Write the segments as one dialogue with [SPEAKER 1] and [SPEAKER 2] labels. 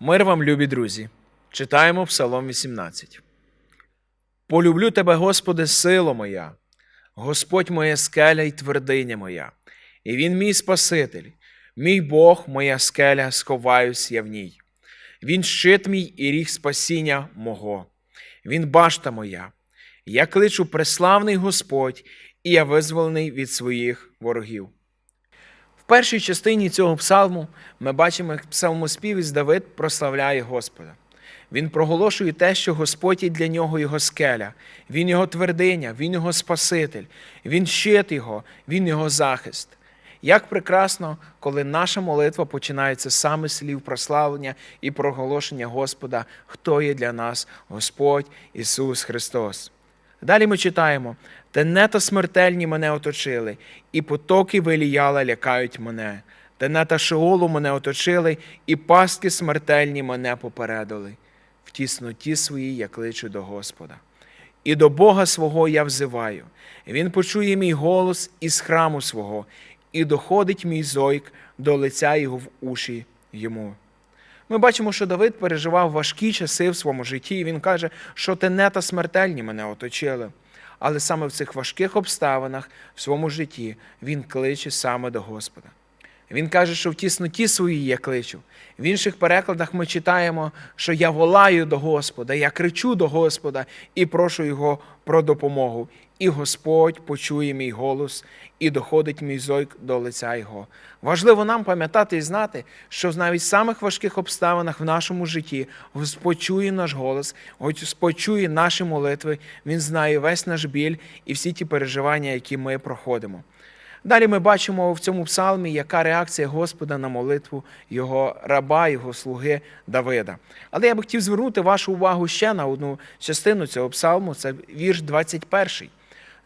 [SPEAKER 1] Мир вам, любі друзі. Читаємо Псалом 18. Полюблю тебе, Господи, сила моя, Господь моя скеля й твердиня моя, і Він мій Спаситель, мій Бог, моя скеля, сховаюсь я в ній. Він щит мій і ріг спасіння мого, Він башта моя. Я кличу преславний Господь, і я визволений від своїх ворогів. Першій частині цього псалму ми бачимо, як псалмоспівець Давид прославляє Господа. Він проголошує те, що Господь є для нього його скеля, Він його твердиня, Він його Спаситель, Він щит його, Він його захист. Як прекрасно, коли наша молитва починається саме з слів прославлення і проголошення Господа, хто є для нас Господь Ісус Христос. Далі ми читаємо: тенета смертельні мене оточили, і потоки виліяла лякають мене. Тенета Шеолу мене оточили, і пастки смертельні мене попередили. В тісноті своїй я кличу до Господа. І до Бога свого я взиваю. Він почує мій голос із храму свого, і доходить мій зойк до лиця його в уші йому. Ми бачимо, що Давид переживав важкі часи в своєму житті, і він каже, що тенета смертельні мене оточили. Але саме в цих важких обставинах в своєму житті він кличе саме до Господа. Він каже, що в тісноті своїй я кличу. В інших перекладах ми читаємо, що я волаю до Господа, я кричу до Господа і прошу Його про допомогу. І Господь почує мій голос і доходить мій зойк до лиця Його. Важливо нам пам'ятати і знати, що навіть в самих важких обставинах в нашому житті Господь чує наш голос, Господь чує наші молитви, Він знає весь наш біль і всі ті переживання, які ми проходимо. Далі ми бачимо в цьому псалмі, яка реакція Господа на молитву його раба, його слуги Давида. Але я би хотів звернути вашу увагу ще на одну частину цього псалму, це вірш 21.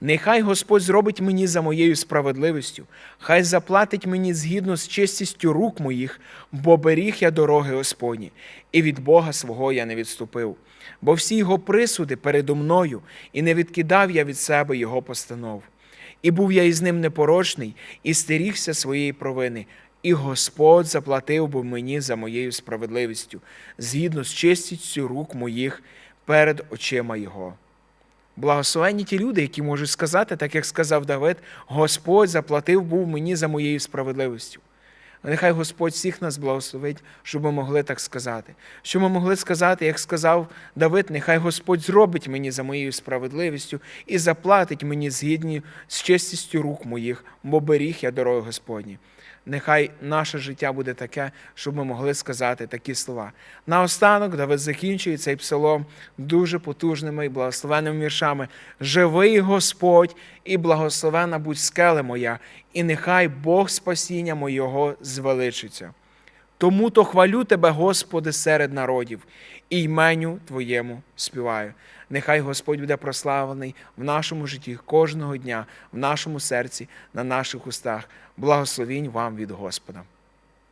[SPEAKER 1] Нехай Господь зробить мені за моєю справедливістю, хай заплатить мені згідно з чистістю рук моїх, бо беріг я дороги Господні, і від Бога свого я не відступив. Бо всі його присуди передо мною, і не відкидав я від себе його постанов. І був я із ним непорочний, і стерігся своєї провини. І Господь заплатив би мені за моєю справедливістю, згідно з чистістю рук моїх перед очима Його. Благословенні ті люди, які можуть сказати, так як сказав Давид, Господь заплатив був мені за моєю справедливістю. Нехай Господь всіх нас благословить, щоб ми могли так сказати. Щоб ми могли сказати, як сказав Давид, нехай Господь зробить мені за моєю справедливістю і заплатить мені згідні з чистістю рук моїх, бо беріг я дороги Господні. Нехай наше життя буде таке, щоб ми могли сказати такі слова. Наостанок Давид закінчує цей псалом дуже потужними і благословенними віршами. Живий Господь і благословена будь скеле моя, і нехай Бог спасіння моєго звеличиться. Тому то хвалю тебе, Господи, серед народів, і йменю Твоєму співаю. Нехай Господь буде прославлений в нашому житті кожного дня, в нашому серці, на наших устах. Благословінь вам від Господа.